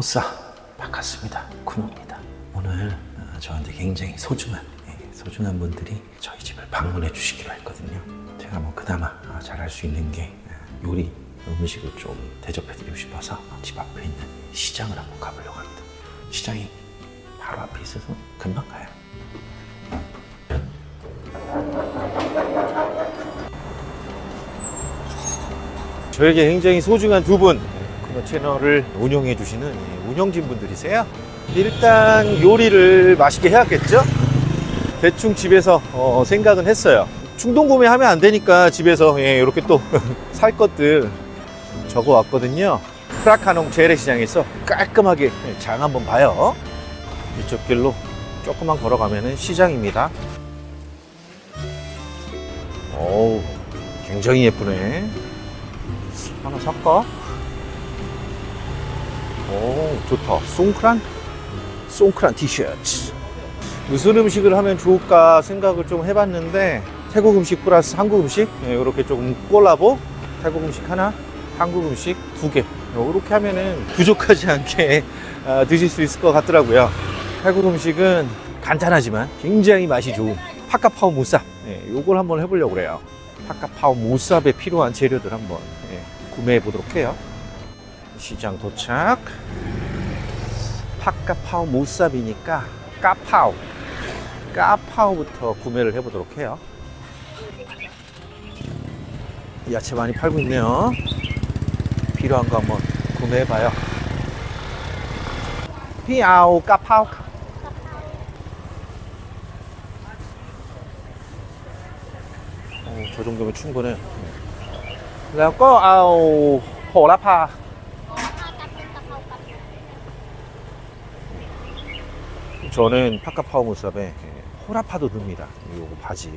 호사 바꿨습니다. 쿠노입니다. 오늘 어, 저한테 굉장히 소중한 예, 소중한 분들이 저희 집을 방문해 주시기로 했거든요. 제가 뭐 그나마 어, 잘할 수 있는 게 어, 요리 음식을 좀 대접해 드리고 싶어서 집 앞에 있는 시장을 한번 가보려고 합니다. 시장이 바로 앞에 있어서 금방 가요. 저에게 굉장히 소중한 두 분, 그 채널을 운영해 주시는 이 운영진 분들이세요. 일단 요리를 맛있게 해야겠죠? 대충 집에서 어, 생각은 했어요. 충동 구매하면 안 되니까 집에서 예, 이렇게 또 살 것들 적어 왔거든요. 프라카농 재래시장에서 깔끔하게 장 한번 봐요. 이쪽 길로 조금만 걸어가면 시장입니다. 어우, 굉장히 예쁘네. 하나 살까? 오, 좋다. 송크란? 송크란 티셔츠. 무슨 음식을 하면 좋을까 생각을 좀 해봤는데, 태국 음식 플러스 한국 음식? 네, 이렇게 조금 콜라보? 태국 음식 하나, 한국 음식 두 개. 이렇게 하면은 부족하지 않게 아, 드실 수 있을 것 같더라고요. 태국 음식은 간단하지만 굉장히 맛이 좋은 파카파오 무삽. 네, 요걸 한번 해보려고 그래요. 파카파오 무삽에 필요한 재료들 한번 예, 구매해 보도록 해요. 시장 도착. 팥카파오 모삽이니까 까파오. 까파오부터 구매를 해보도록 해요. 야채 많이 팔고 있네요. 필요한 거 한번 구매해봐요. 피아오 까파오. 어, 저 정도면 충분해. 네. 그래갖고 아우 호라파 저는 파카 파워무섭에 예, 호라파도 듭니다. 요거 바지.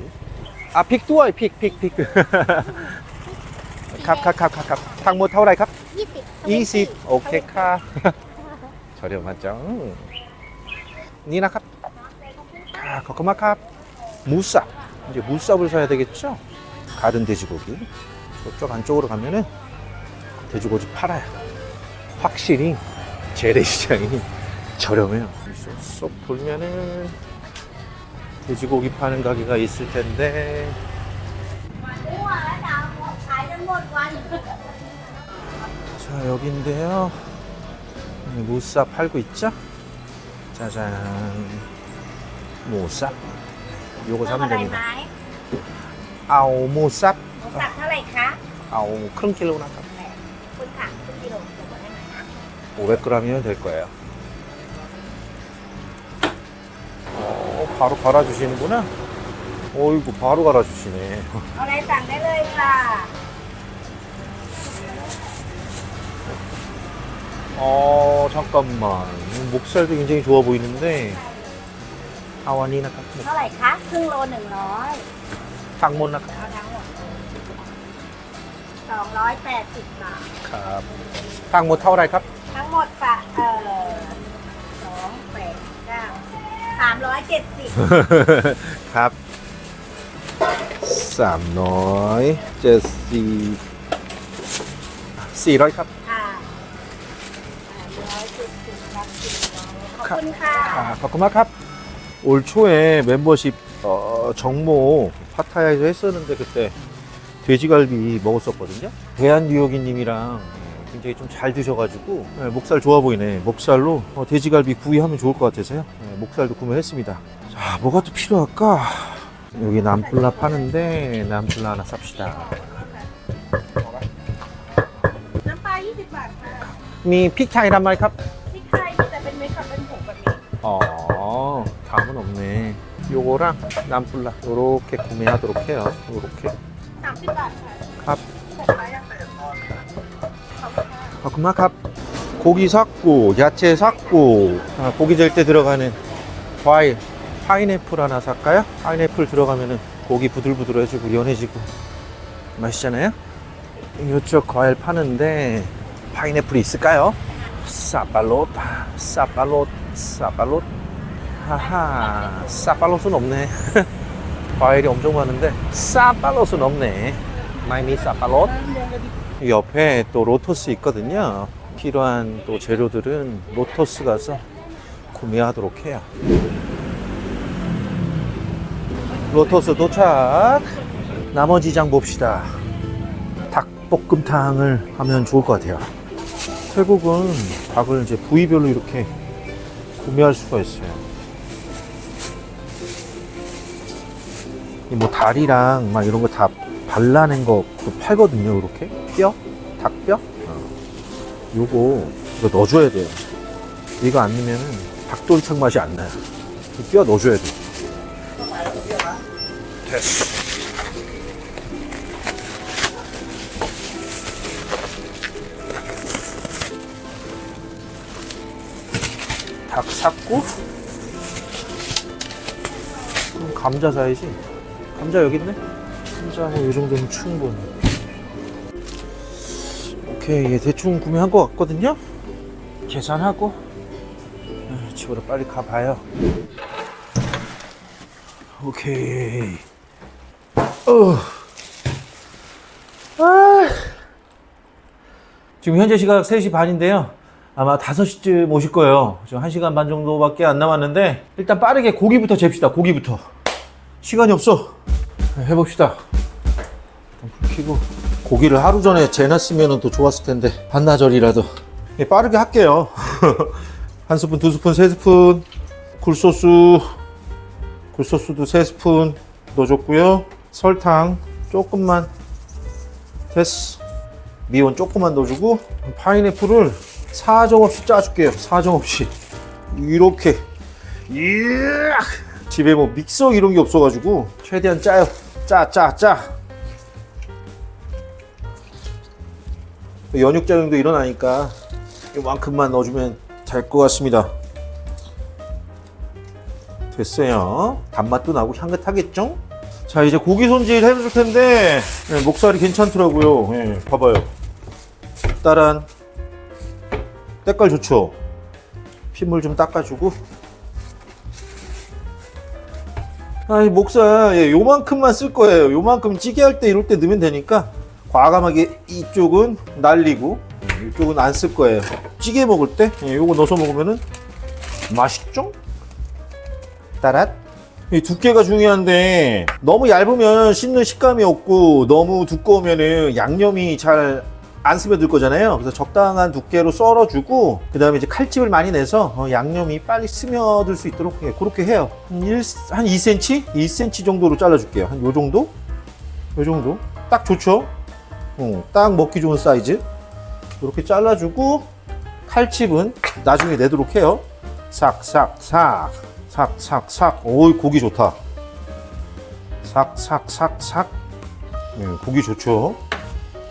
아, 픽 두어이 픽, 픽, 픽. 캅, 캅, 캅, 캅, 캅. 탕모 타오라이 캅? 20. 오케이, 카. 저렴하죠? 니나 캅. 카, 거크마 캅. 무쌉. 이제 무쌉을 사야 되겠죠? 가든 돼지고기. 저쪽 안쪽으로 가면은 돼지고기 팔아요. 확실히 재래시장이 저렴해요. 쏙, 쏙 돌면은 돼지고기 파는 가게가 있을 텐데 มั่วแล้วดาวขายจนหมดวัน 자 여기인데요 네, 무쌈 팔고 있죠? 짜잔 무쌈 요거 เพิ่ม 사면 อะไรไหม 됩니다 아오 무쌈 หมูสับเท่าไหร่คะ 아오 크รึ่ง킬로 나가 แหมคุณค่ะครึ่งกิโลเดี๋ยวบอกได้ไหม 500g이면 될 거예요 바로 갈아주시는구나 어이구 바로 갈아주시네 เอาอะไรสั่งได้เลยค่ะ 어 잠깐만 목살도 굉장히 좋아 보이는데 아와니 나가 เท่าไหร่คะครึ่งโลหนึ่งร้อย 당몬 나가 เอาทั้งหมดสองร้อยแปดสิบบาท ครับตั้งหมดเท่าไหรครับ ทั้งหมดฝะเอ่อ สิบสามร้อยเจ็ดสิบ ครับสามร้อยเจ็ดสี่สี่ร้อยครับ ค่ะสามร้อยเจ็ดสิบครับสี่ร้อยขอบคุณค่ะ 아, 가끔만 ครับ. 올 초에 멤버십 어, 정모 파타야에서 했었는데 그때 돼지갈비 먹었었거든요. 대한 뉴욕이님이랑 굉장히 좀 잘 드셔가지고 네, 목살 좋아 보이네. 목살로 어, 돼지갈비 구이하면 좋을 것 같아서요. 네, 목살도 구매했습니다. 자, 뭐가 또 필요할까? 여기 남플라 파는데 남플라 하나 삽시다. น้ำปลา20 บาทค่ะ 미 픽타이란 말 컵. พริกไทยมีแต่เป็นเม็ดกับเป็นผงแบบนี้ 어, 다음은 없네. 요거랑 남플라 요렇게 구매하도록 해요. 요렇게. 30 บาทค่ะ 아, 그만 값. 고기 샀고, 야채 샀고, 아, 고기 절 때 들어가는 과일, 파인애플 하나 살까요? 파인애플 들어가면은 고기 부들부들해지고 연해지고 맛있잖아요? 이쪽 과일 파는데 파인애플이 있을까요? 사발롯, 사발롯, 사발롯. 하하, 사발롯은 없네. 과일이 엄청 많은데 사발롯은 없네. 마이미 사발롯. 옆에 또 로터스 있거든요. 필요한 또 재료들은 로터스 가서 구매하도록 해요. 로터스 도착. 나머지 장 봅시다. 닭볶음탕을 하면 좋을 것 같아요. 태국은 닭을 이제 부위별로 이렇게 구매할 수가 있어요. 이뭐 다리랑 막 이런 거 다 발라낸 거 팔거든요. 이렇게 뼈, 닭뼈. 어. 요거 이거 넣어줘야 돼요. 이거 안 넣으면은 닭도리탕 맛이 안 나요. 이뼈 넣어줘야 돼. 됐어. 닭 샀고 그럼 감자 사야지 감자 여기 있네 감자 뭐 이 정도면 충분히 오케이 예, 대충 구매한 것 같거든요 계산하고 아, 집으로 빨리 가봐요 오케이 어. 아. 지금 현재 시각 3시 반인데요 아마 5시쯤 오실 거예요. 지금 1시간 반 정도밖에 안 남았는데 일단 빠르게 고기부터 잽시다. 고기부터. 시간이 없어. 네, 해봅시다. 불 켜고 고기를 하루 전에 재놨으면 더 좋았을 텐데 반나절이라도 예, 빠르게 할게요. 한 스푼, 두 스푼, 세 스푼 굴소스 굴소스도 세 스푼 넣어줬고요. 설탕 조금만 됐어. 미원 조금만 넣어주고 파인애플을 사정없이 짜줄게요. 사정없이 이렇게 이야! 집에 뭐 믹서 이런 게 없어가지고 최대한 짜요. 짜, 짜, 짜. 연육 작용도 일어나니까 이만큼만 넣어주면 될 것 같습니다. 됐어요. 단맛도 나고 향긋하겠죠? 자 이제 고기 손질 해줄 텐데 네, 목살이 괜찮더라고요. 네, 봐봐요. 따란 때깔 좋죠? 핏물 좀 닦아주고 아이 목살 예, 요만큼만 쓸 거예요. 요만큼 찌개 할 때 이럴 때 넣으면 되니까 과감하게 이쪽은 날리고 이쪽은 안 쓸 거예요. 찌개 먹을 때 예, 요거 넣어서 먹으면은 맛있죠? 따랏. 이 두께가 중요한데 너무 얇으면 씹는 식감이 없고 너무 두꺼우면은 양념이 잘 안 스며들 거잖아요. 그래서 적당한 두께로 썰어주고 그 다음에 이제 칼집을 많이 내서 어, 양념이 빨리 스며들 수 있도록 예, 그렇게 해요. 한, 1, 한 2cm? 2cm 정도로 잘라줄게요. 한 요 정도? 요 정도? 딱 좋죠? 어, 딱 먹기 좋은 사이즈. 이렇게 잘라주고 칼집은 나중에 내도록 해요. 싹, 싹, 싹. 싹, 싹, 싹. 오이, 고기 좋다. 싹, 싹, 싹, 싹. 예, 고기 좋죠.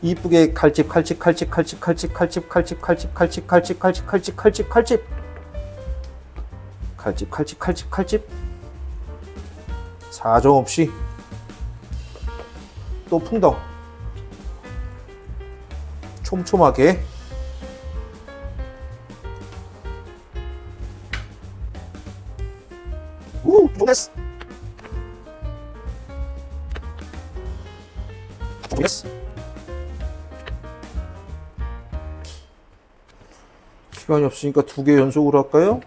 이쁘게 칼집 칼집 칼집 칼집 칼집 칼집 칼집 칼집 칼집 칼집 칼집 칼집 칼집 칼집 칼집 칼집 칼집 칼집 사정 없이 또 풍덩 촘촘하게 우 됐어 됐어 시간이 없으니까 두 개 연속으로 할까요?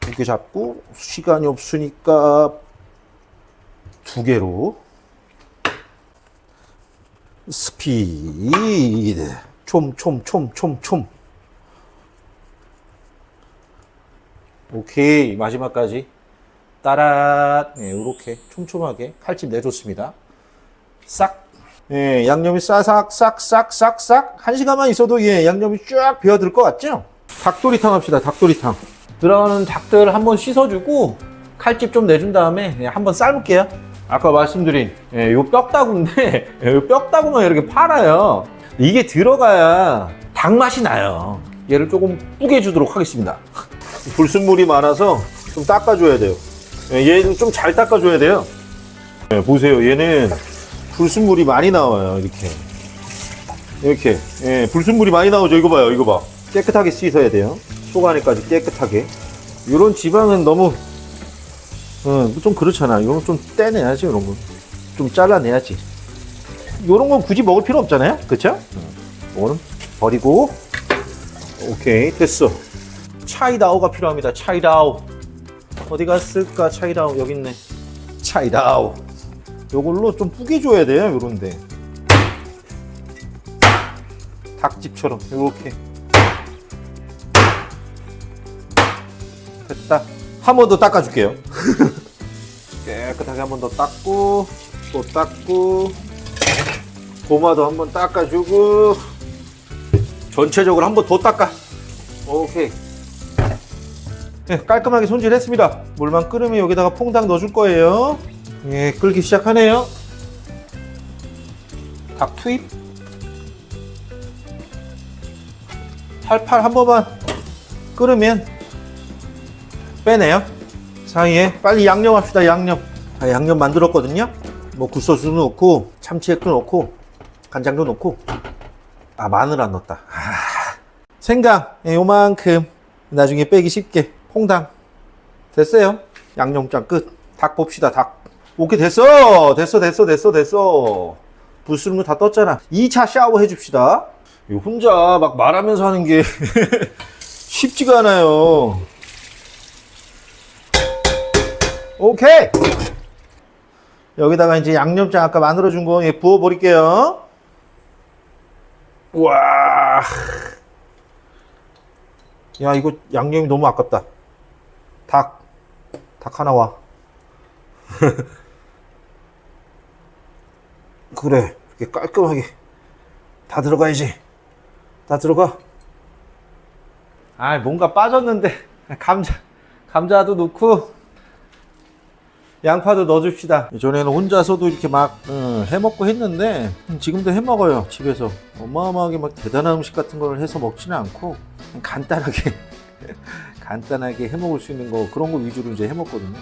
두 개 잡고 시간이 없으니까 두 개로. 스피드. 촘촘촘촘촘. 오케이. 마지막까지. 따라 네, 이렇게 촘촘하게 칼집 내줬습니다. 싹 예, 양념이 싸삭, 싹, 싹, 싹, 싹. 한 시간만 있어도 예, 양념이 쫙 배어들 것 같죠? 닭도리탕 합시다, 닭도리탕. 들어가는 닭들 한번 씻어주고, 칼집 좀 내준 다음에 예, 한번 삶을게요. 아까 말씀드린, 예, 요 뼈다구인데, 예, 요 뼈다구만 이렇게 팔아요. 이게 들어가야 닭 맛이 나요. 얘를 조금 뿌게 주도록 하겠습니다. 불순물이 많아서 좀 닦아줘야 돼요. 예, 얘는 좀 잘 닦아줘야 돼요. 예, 보세요. 얘는 불순물이 많이 나와요. 이렇게. 이렇게. 예, 불순물이 많이 나오죠. 이거 봐요. 이거 봐. 깨끗하게 씻어야 돼요. 속 안에까지 깨끗하게. 이런 지방은 너무, 어, 좀 그렇잖아. 이건 좀 떼내야지, 이런 거. 좀 잘라내야지. 이런 건 굳이 먹을 필요 없잖아요. 그쵸? 이거는 버리고. 오케이, 됐어. 차이다오가 필요합니다. 차이다오. 어디 갔을까? 차이다오. 여기 있네. 차이다오. 요걸로 좀 뿌개줘야 돼요. 요런데. 닭집처럼 이렇게. 됐다. 한 번 더 닦아줄게요. 깨끗하게 한 번 더 닦고, 또 닦고, 고마도 한 번 닦아주고, 전체적으로 한 번 더 닦아. 오케이. 네, 깔끔하게 손질했습니다. 물만 끓으면 여기다가 퐁당 넣어줄 거예요. 예, 끓기 시작하네요. 닭 투입. 팔팔 한 번만 끓으면 빼내요. 사이에 빨리 양념합시다. 양념. 아, 양념 만들었거든요. 뭐 굴소스도 넣고 참치액도 넣고 간장도 넣고 아 마늘 안 넣었다. 아, 생강 예, 요만큼 나중에 빼기 쉽게 퐁당 됐어요. 양념장 끝. 닭 봅시다. 닭. 오케이 됐어. 됐어 됐어 됐어 됐어. 불순물 다 떴잖아. 2차 샤워 해줍시다. 혼자 막 말하면서 하는 게 쉽지가 않아요. 오케이. 여기다가 이제 양념장 아까 만들어 준 거 예, 부어 버릴게요. 우와. 야, 이거 양념이 너무 아깝다. 닭. 닭 하나 와. 그래. 이렇게 깔끔하게. 다 들어가야지. 다 들어가. 아, 뭔가 빠졌는데. 감자. 감자도 넣고. 양파도 넣어줍시다. 전에는 혼자서도 이렇게 막 어, 해먹고 했는데 지금도 해먹어요 집에서 어마어마하게 막 대단한 음식 같은 걸 해서 먹지는 않고 간단하게 간단하게 해먹을 수 있는 거 그런 거 위주로 이제 해먹거든요.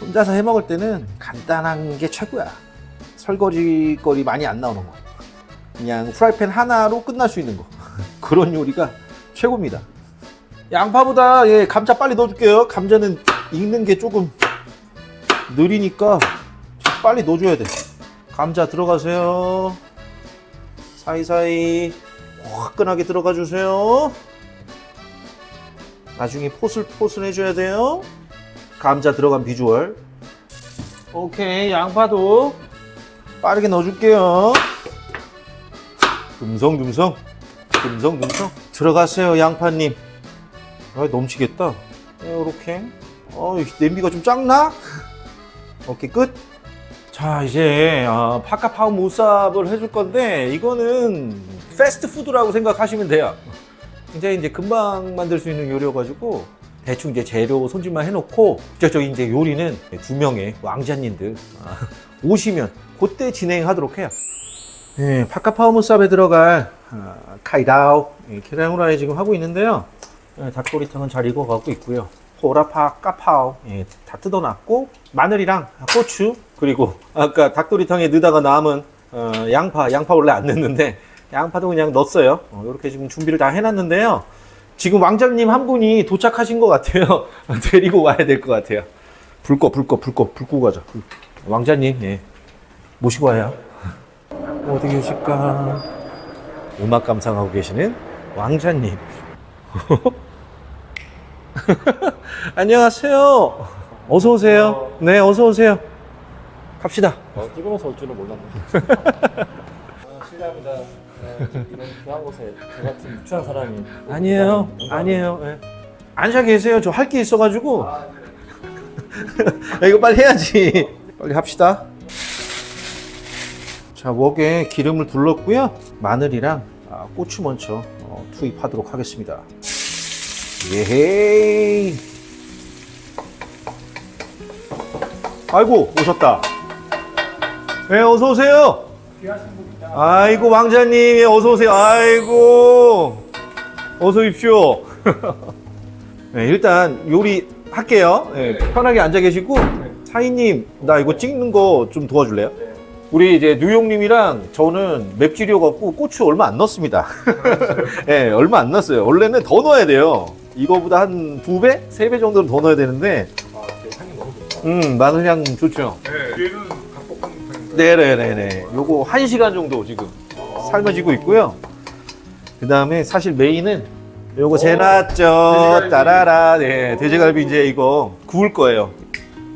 혼자서 해먹을 때는 간단한 게 최고야. 설거지 거리 많이 안 나오는 거. 그냥 프라이팬 하나로 끝날 수 있는 거. 그런 요리가 최고입니다. 양파보다 예, 감자 빨리 넣어줄게요. 감자는 익는 게 조금 느리니까 빨리 넣어줘야 돼. 감자 들어가세요. 사이사이 화끈하게 들어가 주세요. 나중에 포슬포슬 해줘야 돼요. 감자 들어간 비주얼. 오케이, 양파도 빠르게 넣어줄게요. 듬성듬성, 듬성듬성. 들어가세요, 양파님. 아, 넘치겠다. 이렇게. 어, 냄비가 좀 작나? 오케이 끝. 자 이제 어, 파카파우 무삽을 해줄 건데 이거는 패스트푸드라고 생각하시면 돼요. 굉장히 이제 금방 만들 수 있는 요리여가지고 대충 이제 재료 손질만 해놓고 직접적인 이제 요리는 두 명의 왕자님들 아, 오시면 그때 진행하도록 해요. 예, 파카파우 무삽에 들어갈 아, 카이다오 예, 계란 후라이 지금 하고 있는데요. 예, 닭도리탕은 잘 익어가고 있고요. 호라파, 까파오 예, 다 뜯어놨고 마늘이랑 고추 그리고 아까 닭도리탕에 넣다가 남은 어, 양파, 양파 원래 안 넣는데 양파도 그냥 넣었어요. 어, 이렇게 지금 준비를 다 해놨는데요. 지금 왕자님 한 분이 도착하신 것 같아요. 데리고 와야 될 것 같아요. 불 꺼, 불 꺼, 불 꺼, 불 끄고 가자. 불. 왕자님, 예. 모시고 와요. 어디 계실까? 음악 감상하고 계시는 왕자님. 안녕하세요. 어서 오세요. 네, 어서 오세요. 갑시다. 어, 찍으면서 올 줄은 몰랐네. 아, 실례합니다. 네, 이런 귀한 곳에 저 같은 유치한 사람이 아니에요. 아니에요. 예. 앉아 계세요. 저 할 게 있어가지고. 야, 이거 빨리 해야지. 빨리 합시다. 자, 웍에 기름을 둘렀고요. 마늘이랑 아, 고추 먼저 어, 투입하도록 하겠습니다. 예헤이. 아이고, 오셨다. 네, 어서 오세요. 아이고, 왕자님, 예, 어서 오세요. 아이고, 어서 오십시오. 네, 일단 요리 할게요. 네, 편하게 앉아 계시고 사인님 나 이거 찍는 거 좀 도와줄래요? 네. 우리 이제 뉴욕님이랑 저는 맵찔이가 없고 고추 얼마 안 넣습니다. 네, 얼마 안 넣었어요. 원래는 더 넣어야 돼요. 이거보다 한 두 배, 세 배 정도는 더 넣어야 되는데, 아, 제 향이 너무 좋다. 음 마늘 향 좋죠. 네, 얘는 각볶음 네네네네. 요거 한 시간 정도 지금 삶아지고 있고요. 그 다음에 사실 메인은 요거 재놨죠. 돼지갈비. 따라라. 네, 돼지갈비 이제 이거 구울 거예요.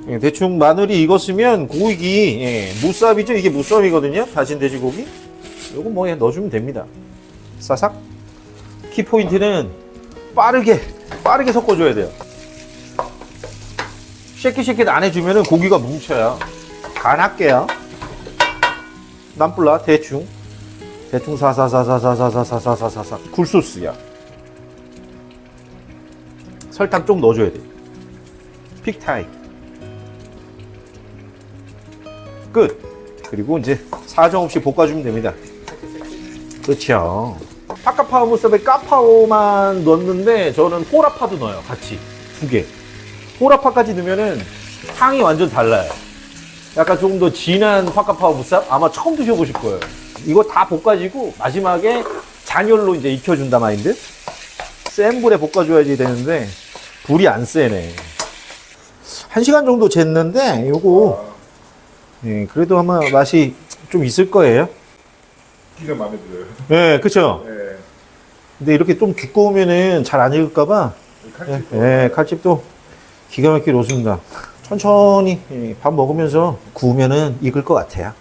예, 대충 마늘이 익었으면 고기, 예, 무쌈이죠. 이게 무쌈이거든요. 다진 돼지고기. 요거 뭐 그냥 넣어주면 됩니다. 싸삭. 키포인트는 빠르게, 빠르게 섞어줘야 돼요. 쉐킷쉐킷 안 해주면 고기가 뭉쳐요. 간 할게요. 남불라 대충 대충 사사사사사사사사사사사 굴소스야 설탕 좀 넣어줘야 돼 픽타임 끝. 그리고 이제 사정없이 볶아주면 됩니다. 그렇죠. 파카파오 무섭에 까파오만 넣었는데 저는 호라파도 넣어요 같이. 두 개. 호라파까지 넣으면은 향이 완전 달라요. 약간 조금 더 진한 파카파오 무쌈 아마 처음 드셔보실 거예요. 이거 다 볶아지고 마지막에 잔열로 이제 익혀준다 마인드. 센 불에 볶아줘야지 되는데 불이 안 세네. 한 시간 정도 쟀는데 요거 예, 그래도 아마 맛이 좀 있을 거예요. 기가 마음에 들어요. 예, 그쵸. 네. 근데 이렇게 좀 두꺼우면은 잘 안 익을까봐 이 예, 칼집도 예, 칼집도 기가 막히게 놓습니다. 천천히 예, 밥 먹으면서 구우면은 익을 것 같아요.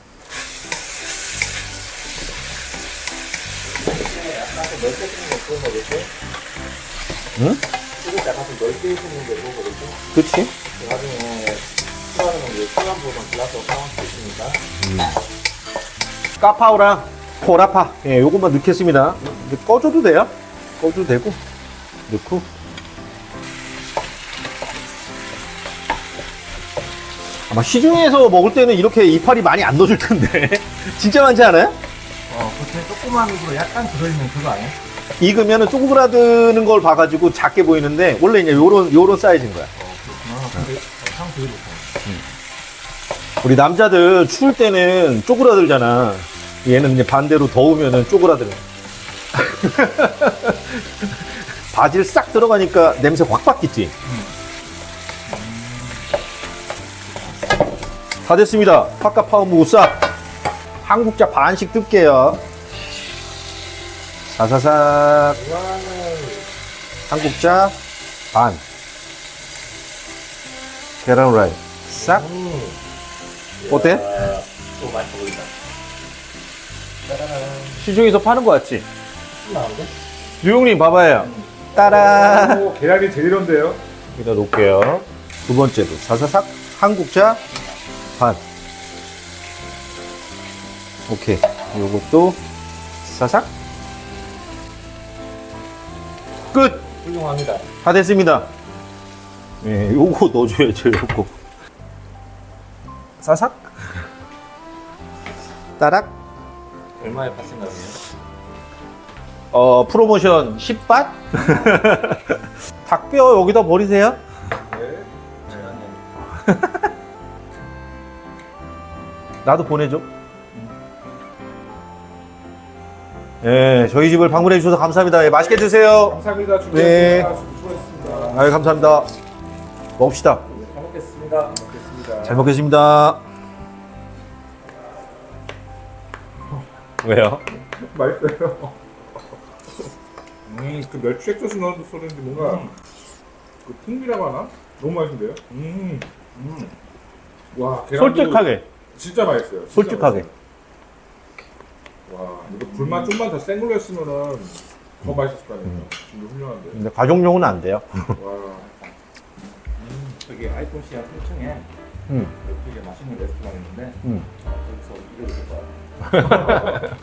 응? 그치? 필요한 부분 골라서 수 있으니까. 까파오랑 호라파 예, 요것만 넣겠습니다. 이제 꺼줘도 돼요. 꺼줘도 되고 넣고 아마 시중에서 먹을 때는 이렇게 이파리 많이 안 넣어줄 텐데 진짜 많지 않아요? 어, 그렇게 조그만 으로 약간 들어있는 그거 아니야? 익으면은 쪼그라드는 걸 봐가지고 작게 보이는데 원래 이제 요런 요런 사이즈인 거야. 아, 근데 향 되게 좋다. 우리 남자들 추울 때는 쪼그라들잖아. 얘는 이제 반대로 더우면은 쪼그라들어. 바질 싹 들어가니까 냄새 확 바뀌지. 다 됐습니다. 파카파오 무쌈. 한국자 반씩 뜰게요. 사사삭. 한국자 반. 계란 후라이. 싹. 어때? 또 맛있어 보인다. 시중에서 파는 거 같지? 나오는데? 뉴욕님 봐봐요. 따라. 오, 계란이 제일 이런데요. 여기다 놓을게요. 두 번째도 사사삭 한국자 반. 오케이. 요것도 사삭. 끝. 훌륭합니다. 다 됐습니다. 예, 요거 넣어줘야죠, 요거. 사삭. 따락. 얼마에 파신가요? 어, 프로모션 10밭? 닭뼈 여기다 버리세요. 네. 나도 보내줘. 예, 저희 집을 방문해 주셔서 감사합니다. 예, 맛있게 드세요. 감사합니다. 네. 준비했습니다. 수고하셨습니다. 아유, 감사합니다. 먹읍시다. 잘 먹겠습니다. 잘 먹겠습니다. 왜요? 맛있어요. 음, 그 멸치 액젓을 넣어서 쏘는지 뭔가 그 풍미라고 하나? 너무 맛있는데요? 음, 음. 와, 계란도 솔직하게. 진짜 맛있어요. 진짜 솔직하게. 맛있어요. 와, 이거 불만 좀만 더 센 걸로 했으면은 더 맛있을 거 아니에요. 진짜 훌륭한데. 근데 가족용은 안 돼요. 와, 음, 저기 아이콘시아 3층에 음, 되게 맛있는 레스토랑 있는데 음. 거기서 일해도 될 거야.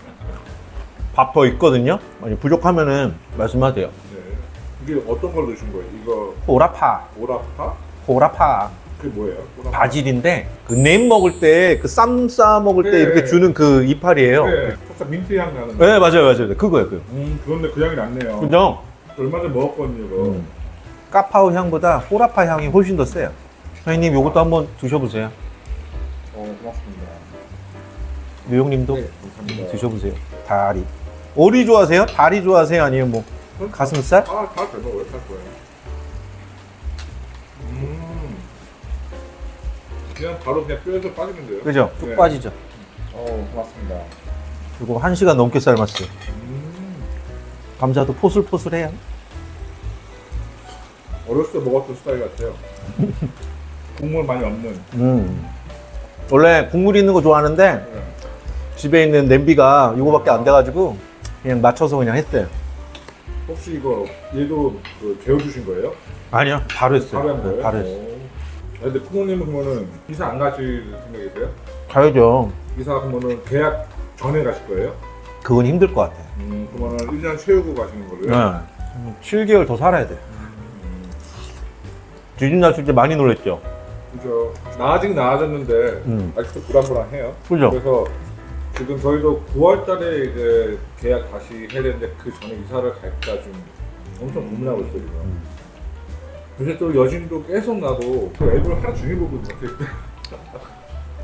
밥더 있거든요. 만약 부족하면은 말씀하세요. 네. 이게 어떤 걸 넣으신 거예요? 이거 호라파. 오라파? 호라파. 그게 뭐예요? 오라파? 바질인데 그냄 먹을 때 그 쌈 싸 먹을 때 네. 이렇게 주는 그 이파리예요. 네, 네, 살짝 민트 향 나는. 거. 맞아요, 맞아요. 그거예요, 그거. 음, 그런데 그 향이 났네요. 그죠? 얼마 전에 먹었거든요, 이거. 음. 까파오 향보다 호라파 향이 훨씬 더 세요. 사장님 이것도 한번 드셔보세요. 어, 고맙습니다. 류용님도 네, 감사합니다. 드셔보세요. 다리. 오리 좋아하세요? 다리 좋아하세요? 아니면 뭐 가슴살? 아, 다잘 먹어요. 잘 거예요. 음. 그냥 바로 그냥 뼈에서 빠지는데요. 그죠? 쭉 네. 빠지죠. 어, 고맙습니다. 그리고 한 시간 넘게 삶았어요. 음. 감자도 포슬포슬해요. 어렸을 때 먹었던 스타일 같아요. 국물 많이 없는. 음. 원래 국물 있는 거 좋아하는데 네. 집에 있는 냄비가 이거밖에 안 돼가지고 그냥 맞춰서 그냥 했어요. 혹시 이거 얘도 그 재워주신 거예요? 아니요, 바로 했어요. 바로 한 거예요? 네, 바로 했어요. 오. 아, 근데 부모님은 그러면은 이사 안 가실 생각이세요? 가야죠. 이사 그러면은 계약 전에 가실 거예요? 그건 힘들 것 같아요. 음, 그러면은 1년 채우고 가시는 거로요? 네. 7개월 더 살아야 돼요. 뒤집 났을 때 많이 놀랬죠. 그죠. 나아지긴 나아졌는데 음. 아직도 불안불안해요. 그죠? 그래서 지금 저희도 9월 달에 이제 계약 다시 해야 되는데 그 전에 이사를 갈까 좀 엄청 고민하고 있어요, 지금. 음. 요새 또 여진도 계속 나고 그 앱을 하나 중요보거든요.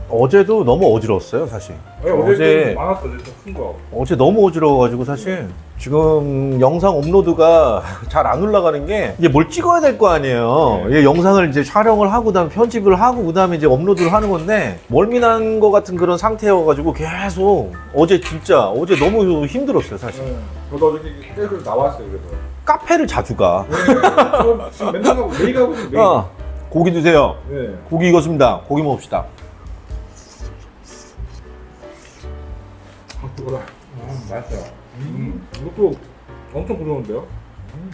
어제도 너무 어지러웠어요, 사실. 어제, 어제- 많았어, 진짜 큰 거. 어제 너무 어지러워가지고 사실 지금 영상 업로드가 잘 안 올라가는 게 이제 뭘 찍어야 될 거 아니에요. 네. 이 영상을 이제 촬영을 하고 그다음에 편집을 하고 그다음에 이제 업로드를 하는 건데 멀미난 거 같은 그런 상태여가지고 계속 어제 진짜 어제 너무 힘들었어요, 사실. 네. 저도 어저께 계속 나왔어요, 그래서. 카페를 자주 가. 네, 저 지금 맨날 가고 매일 가고 매일. 어, 고기 드세요. 네. 고기 익었습니다. 고기 먹읍시다. 아, 그거라. 아, 맛있어요. 음, 이것도 엄청 부드러운데요?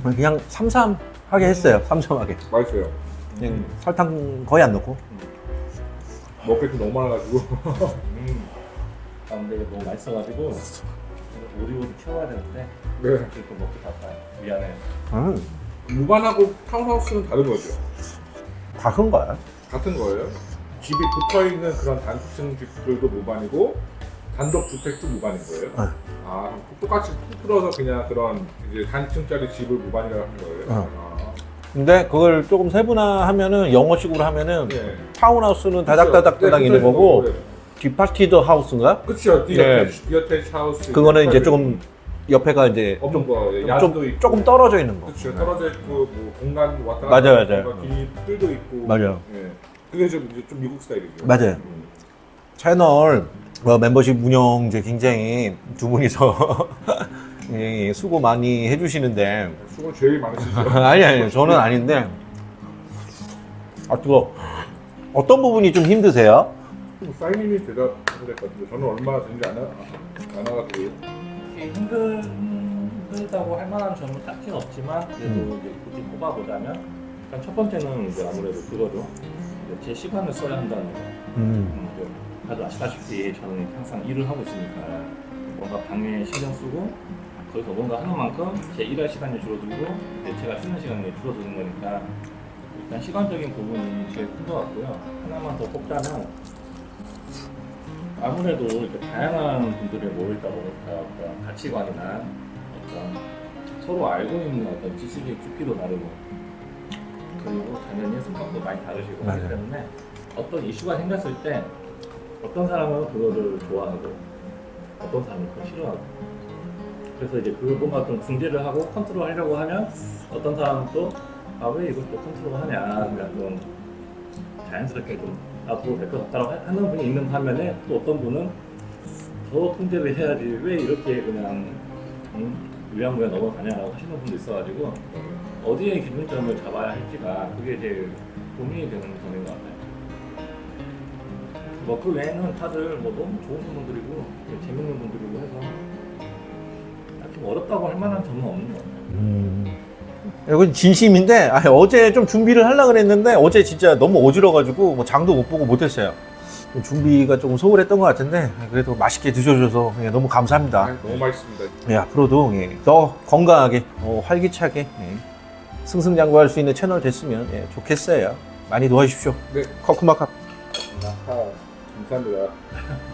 그냥 삼삼하게 했어요. 삼삼하게. 맛있어요. 그냥 설탕 거의 안 넣고. 먹을 게 너무 많아가지고. 음, 아, 근데 이거 너무 맛있어가지고 오리오리 키워야 되는데 네. 이거 먹기 바빠요. 미안해요. 음, 무반하고 타운하우스는 다른 거죠? 다 큰 거야. 같은 거예요? 집이 붙어 있는 그런 단층 집들도 무반이고 단독 주택도 무반인 거예요? 네. 아, 똑같이 툭 틀어서 그냥 그런 이제 단층짜리 집을 무반이라고 하는 거예요? 어. 아, 근데 그걸 조금 세분화하면은 영어식으로 하면은 네. 타운하우스는 다닥다닥다닥 네, 있는 거고 네. 디파티드 하우스인가? 그쵸. 네. 디어테치 하우스. 그거는 이제 조금 옆에가 이제 없는 좀, 거, 좀, 야도 있고. 조금 떨어져 있는 거. 그쵸. 떨어져 있고 뭐 공간 왔다 맞아요, 갔다 맞아요. 하는 거, 길들도 있고. 맞아요. 예. 그게 좀 이제 좀 미국 스타일이죠. 맞아요. 음. 채널 어, 멤버십 운영 이제 굉장히 두 분이서 굉장히 수고 많이 해주시는데 수고 제일 많으시죠. 아니 아니 저는 아닌데 아 뜨거 어떤 부분이 좀 힘드세요? 사인님이 대답해야 될것 같은데 저는 얼마나 된지 안, 하- 안 와가지고 힘들, 힘들다고 할 만한 점은 딱히는 없지만 그래도 음. 이제 굳이 꼽아보자면 일단 첫 번째는 이제 아무래도 그거죠. 이제 제 시간을 써야 한다는 거. 음. 음, 다들 아시다시피 저는 항상 일을 하고 있으니까 뭔가 방에 신경 쓰고 거기서 뭔가 하는 만큼 제 일할 시간이 줄어들고 이제 제가 쉬는 시간이 줄어드는 거니까 일단 시간적인 부분이 제일 큰 것 같고요. 하나만 더 꼽자면 아무래도 이렇게 다양한 분들이 모이다 보니까 어떤 가치관이나 어떤 서로 알고 있는 어떤 지식의 깊이도 다르고 그리고 당연히 성격도 많이 다르시고. 그렇기 때문에 어떤 이슈가 생겼을 때 어떤 사람은 그거를 좋아하고 어떤 사람은 그걸 싫어하고 그래서 이제 그걸 뭔가 좀 중재를 하고 컨트롤 하려고 하면 어떤 사람은 또아왜 이걸 또 컨트롤 하냐 그러니까 좀 자연스럽게 좀 나도 될것 같다고 하- 하는 분이 있는 반면에 또 어떤 분은 더 통제를 해야지 왜 이렇게 그냥 음, 위안부에 넘어가냐라고 하시는 분도 있어가지고 어디에 기준점을 잡아야 할지가 그게 제일 고민이 되는 점인 것 같아요. 뭐 그 외에는 다들 뭐 너무 좋으신 분들이고 재밌는 분들이고 해서 딱히 뭐 어렵다고 할 만한 점은 없는 것 같아요. 음. 이건 진심인데 아, 어제 좀 준비를 하려고 그랬는데 어제 진짜 너무 어지러가지고 뭐 장도 못 보고 못했어요. 준비가 조금 소홀했던 것 같은데 그래도 맛있게 드셔줘서 예, 너무 감사합니다. 아, 너무 맛있습니다. 예, 앞으로도 예, 더 건강하게 어, 활기차게 예, 승승장구할 수 있는 채널 됐으면 예, 좋겠어요. 많이 도와주십시오. 네, 커크마카. 아, 감사합니다.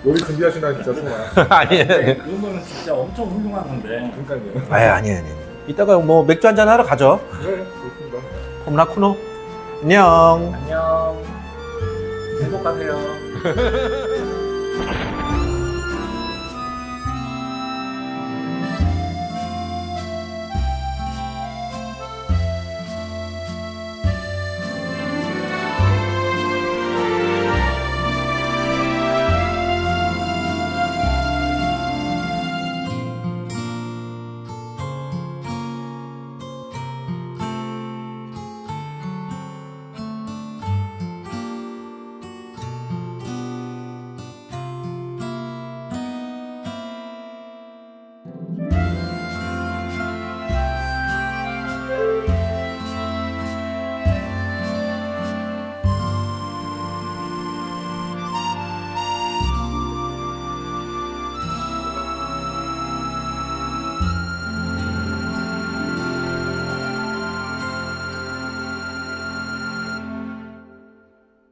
요리 준비하시나 진짜 수고 많았어요. 아니에요. 그런 거는 진짜 엄청 훌륭한 건데 그러니까요. 아니 아니에요. 아니. 이따가 뭐 맥주 한잔 하러 가죠. 네, 좋습니다. 홈라쿠노 안녕 안녕. 행복하세요.